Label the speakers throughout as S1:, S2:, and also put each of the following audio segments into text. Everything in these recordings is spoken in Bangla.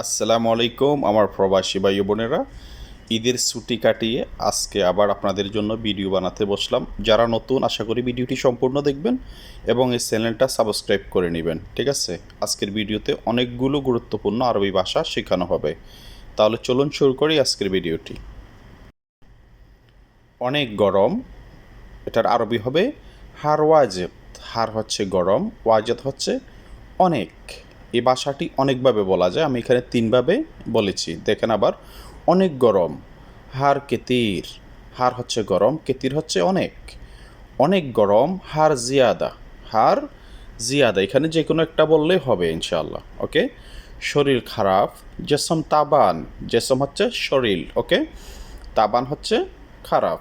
S1: আসসালামু আলাইকুম আমার প্রবাসী ভাই বোনেরা। ঈদের ছুটি কাটিয়ে আজকে আবার আপনাদের জন্য ভিডিও বানাতে বসলাম। যারা নতুন, আশা করি ভিডিওটি সম্পূর্ণ দেখবেন এবং এই চ্যানেলটা সাবস্ক্রাইব করে নেবেন, ঠিক আছে? আজকের ভিডিওতে অনেকগুলো গুরুত্বপূর্ণ আরবি ভাষা শেখানো হবে। তাহলে চলুন শুরু করি আজকের ভিডিওটি। অনেক গরম, এটার আরবি হবে হার ওয়াজেদ হার হচ্ছে গরম, ওয়াজেদ হচ্ছে অনেক। এই ভাষাটি অনেকভাবে বলা যায়। আমি এখানে তিনভাবে বলেছি। দেখেন আবার, অনেক গরম। হার কেতির। হার হচ্ছে গরম, কেতির হচ্ছে অনেক। অনেক গরম, হার জিয়াদা। হার জিয়াদা। এখানে যে কোনো একটা বললেই হবে ইনশাল্লাহ ওকে? শরীর খারাপ, জেসম তাবান। জেসম হচ্ছে শরীর, ওকে? তাবান হচ্ছে খারাপ।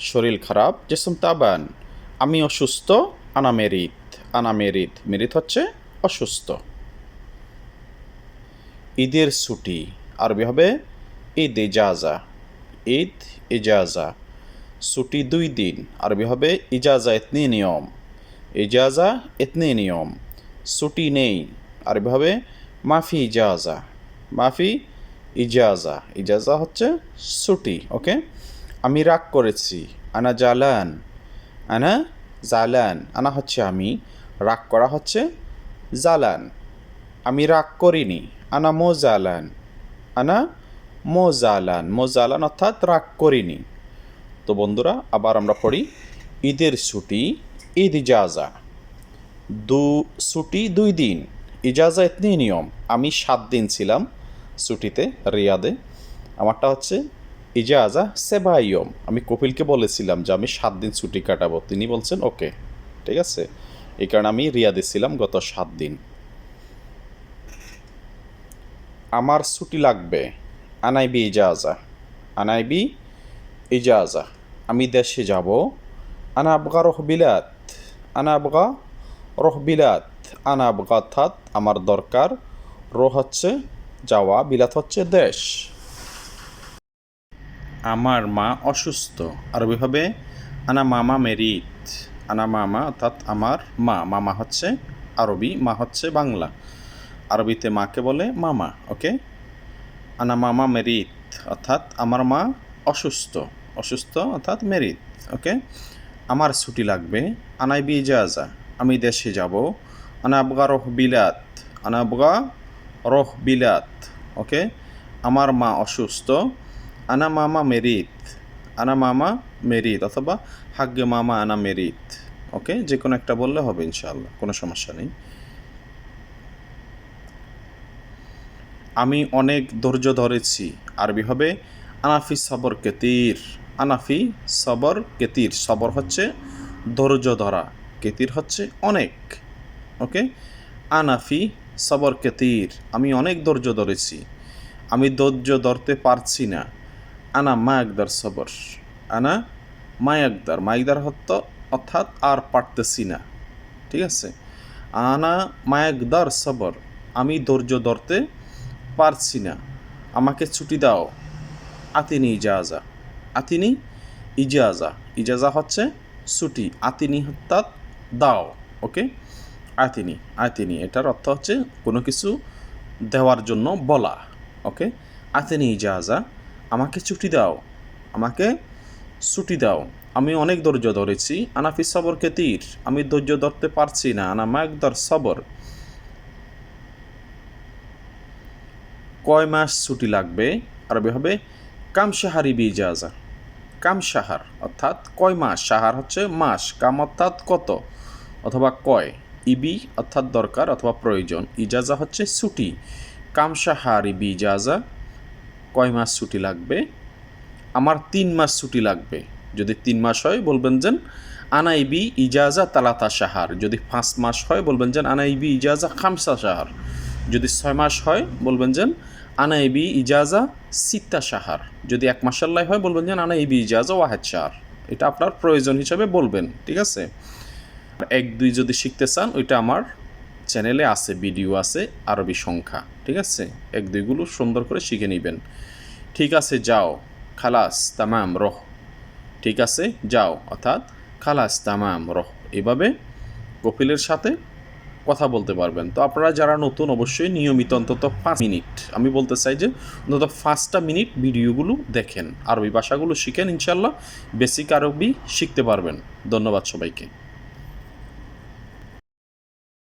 S1: শরীর খারাপ, জেসম তাবান। আমি অসুস্থ, আনা মেরিত আনা মেরিত মেরিত হচ্ছে অসুস্থ। ঈদের ছুটি, আরবি হবে ঈদ ইজাজা ঈদ ইজাজা ছুটি দুই দিন, আরবি হবে ইজাজা এতনি নিয়ম। ইজাজা এতনি নিয়ম। ছুটি নেই, আরবি হবে মাফি ইজাজা মাফি ইজাজা ইজাজা হচ্ছে ছুটি, ওকে? আমি রাগ করেছি, আনা জালান। আনা জালান, আনা হচ্ছে আমি। রাগ করা হচ্ছে জালান। আমি রাগ করিনি। আনা মোজালান। আনা মো জালান মো জালান অর্থাৎ রাগ করিনি। তো বন্ধুরা, আবার আমরা পড়ি ঈদের ছুটি, ঈদ ইজাজা। দু, ছুটি দুই দিন। ইজাজা এতনি নিয়ম। আমি সাত দিন ছিলাম ছুটিতে, রিয়াদে। আমারটা হচ্ছে ইজাজা সেবাইয়ম। আমি কপিলকে বলেছিলাম যে আমি সাত দিন ছুটি কাটাবো। তিনি বলছেন, ওকে, ঠিক আছে? এই কারণে আমি রিয়াদে ছিলাম গত সাত দিন। আমার ছুটি লাগবে আনাইবি ইজাজা। আনাইবি ইজাজা। আমি দেশে যাব। আনা আবগা রহবিলাত আনা আবগা রহবিলাত আনা আবগা অর্থাৎ আমার দরকার রোহ হচ্ছে যাওয়া, বিলাত হচ্ছে দেশ। আমার মা অসুস্থ। আরবি হবে আনা মামা মেরিত। আনা মামা, অর্থাৎ আমার মা। মামা হচ্ছে আরবি, মা হচ্ছে বাংলা। আরবিতে মাকে বলে মামা, ওকে? আনা মামা মেরিত, অর্থাৎ আমার মা অসুস্থ। অসুস্থ, অর্থাৎ মেরিত, ওকে? আমার ছুটি লাগবে আনাইবি ইজাজা, আমি দেশে যাব। আনা আবগা রহ বিলাত, আনা আবগা রহ বিলাত, ওকে? আমার মা অসুস্থ, আনা মামা মেরিত, আনা মামা মেরিত অথবা হাগ্গে মামা আনা মেরিত ওকে? যে কোনো একটা বললে হবে ইনশাআল্লাহ, কোনো সমস্যা নেই। আমি অনেক ধৈর্য ধরেছি, আরবি হবে আনাফি সবর কেতির, আনাফি সবর কেতির, সবর হচ্ছে ধৈর্য ধরা, কেতির হচ্ছে অনেক, ওকে? আনাফি সবর কেতির, আমি অনেক ধৈর্য ধরেছি, আমি ধৈর্য ধরতে পারছি না, আনা মায়াকদার সবর। আনা মায়াকদার মায়াকদার হত্য অর্থাৎ আর পারতেছি না। ঠিক আছে? আনা মায়াকদার সবর, আমি ধৈর্য ধরতে পারছি না। আমাকে ছুটি দাও। আতিনি ইজাজা। আতিনি ইজাজা। ইজাজা হচ্ছে ছুটি। আতিনি অর্থাৎ দাও। ওকে আতিনি। আতিনি, এটার অর্থ হচ্ছে কোনো কিছু দেওয়ার জন্য বলা। ওকে আতিনি ইজাজা। আমাকে ছুটি দাও। আমাকে ছুটি দাও। আমি অনেক ধৈর্য ধরেছি। আনাফি সবর কেতির আমি ধৈর্য ধরতে পারছি না। আনা মাকদার সবর। কয় মাস ছুটি লাগবে? আরবি হবে কাম সাহারি বিজাজা। কাম সাহার অর্থাৎ কয় মাস? সাহার হচ্ছে মাস। কাম অর্থাৎ কত? অথবা কয়? ইবি অর্থাৎ দরকার অথবা প্রয়োজন। ইজাজা হচ্ছে ছুটি। কাম সাহারি বিজাজা। কয় মাস ছুটি লাগবে? আমার তিন মাস ছুটি লাগবে। যদি তিন মাস হয়, বলবেন যেন আনাইবি ইজাজা তালাতা সাহার যদি পাঁচ মাস হয়, বলবেন যেন আনাইবি ইজাজা খামসা সাহার যদি ছয় মাস হয়, বলবেন যেন আনাইবি ইজাজা সিত্তা সাহার যদি এক মাস মাসাল্লাই হয়, বলবেন যেন আনাইবি ইজাজা ওয়াহেদ সাহার এটা আপনার প্রয়োজন হিসাবে বলবেন, ঠিক আছে? এক, দুই যদি শিখতে চান, ওইটা আমার চ্যানেলে আছে, ভিডিও আছে, আরবি সংখ্যা, ঠিক আছে? এক, দুইগুলো সুন্দর করে শিখে নেবেন। ঠিক আছে, যাও। খালাস, তামাম, রহ। ঠিক আছে? যাও, অর্থাৎ খালাস, তামাম, রহ। এভাবে কপিলের সাথে কথা বলতে পারবেন। তো আপনারা যারা নতুন, অবশ্যই নিয়মিত অন্তত পাঁচ মিনিট। আমি বলতে চাই যে অন্তত পাঁচটা মিনিট ভিডিওগুলো দেখেন। আরবি ভাষাগুলো শিখেন ইনশাল্লাহ বেসিক আরবি শিখতে পারবেন। ধন্যবাদ সবাইকে।